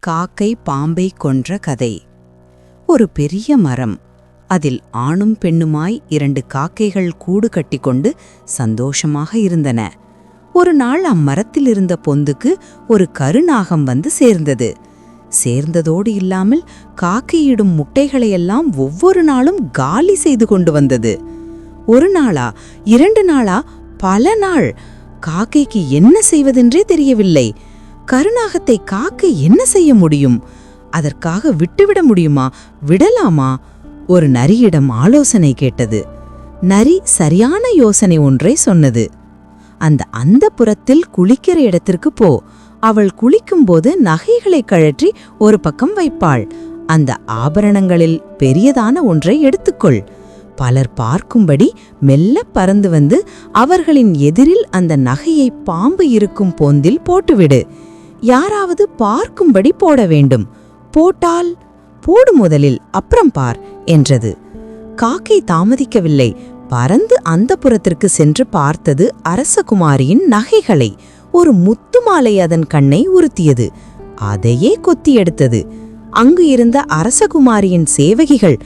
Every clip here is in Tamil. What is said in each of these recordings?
காக்கை பாம்பை கொன்ற கதை. ஒரு பெரிய மரம். அதில் ஆணும் பெண்ணுமாய் இரண்டு காக்கைகள் கூடு கட்டிக்கொண்டு சந்தோஷமாக இருந்தன. ஒரு நாள் அம்மரத்தில் இருந்த பொந்துக்கு ஒரு கருநாகம் வந்து சேர்ந்தது. சேர்ந்ததோடு இல்லாமல் காக்கையிடும் முட்டைகளையெல்லாம் ஒவ்வொரு நாளும் காலி செய்து கொண்டு வந்தது. ஒரு நாளா இரண்டு நாளா பல நாள் காக்கைக்கு என்ன செய்வதென்றே தெரியவில்லை. கருணாகத்தை காக்க என்ன செய்ய முடியும்? அதற்காக விட்டுவிட முடியுமா? விடலாமா? ஒரு நரியிடம் ஆலோசனை கேட்டது. நரி சரியான யோசனை ஒன்றை சொன்னது. அந்த அந்த புறத்தில் குளிக்கிற இடத்திற்கு போ. அவள் குளிக்கும்போது நகைகளை கழற்றி ஒரு பக்கம் வைப்பாள். அந்த ஆபரணங்களில் பெரியதான ஒன்றை எடுத்துக்கொள். பலர் பார்க்கும்படி மெல்ல பறந்து வந்து அவர்களின் எதிரில் அந்த நகையை பாம்பு இருக்கும் போந்தில் போட்டுவிடு. யாராவது பார்க்கும்படி போட வேண்டும். போட்டால் போடு முதலில் அப்புறம் பார் என்றது. காக்கை தாமதிக்கவில்லை. பறந்து அந்த புறத்திற்கு சென்று பார்த்தது அரசகுமாரியின் நகைகளை. ஒரு முத்து மாலை அதன் கண்ணை உறுத்தியது. அதையே கொத்தி எடுத்தது. அங்கு இருந்த அரசகுமாரியின் சேவகிகள்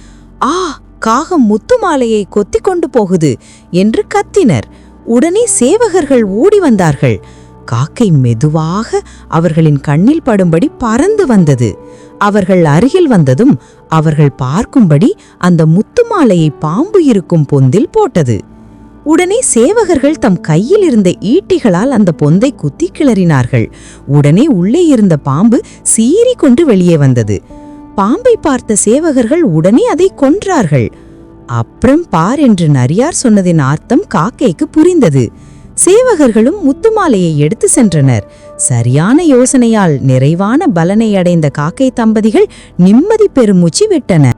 ஆ காகம் முத்து மாலையை கொத்தி கொண்டு போகுது என்று கத்தினர். உடனே சேவகர்கள் ஓடி வந்தார்கள். காக்கை மெதுவாக அவர்களின் கண்ணில் படும்படி பறந்து வந்தது. அவர்கள் அருகில் வந்ததும் அவர்கள் பார்க்கும்படி அந்த முத்துமாலையை பாம்பு இருக்கும் பொந்தில் போட்டது. உடனே சேவகர்கள் தம் கையில் இருந்த ஈட்டிகளால் அந்த பொந்தை குத்தி கிளறினார்கள். உடனே உள்ளே இருந்த பாம்பு சீறிக்கொண்டு வெளியே வந்தது. பாம்பை பார்த்த சேவகர்கள் உடனே அதை கொன்றார்கள். அப்புறம் பார் என்று நரியார் சொன்னதின் அர்த்தம் காக்கைக்கு புரிந்தது. சேவகர்களும் முத்துமாலையை எடுத்து சென்றனர். சரியான யோசனையால் நிறைவான பலனை அடைந்த காக்கை தம்பதிகள் நிம்மதி பெருமூச்சு விட்டன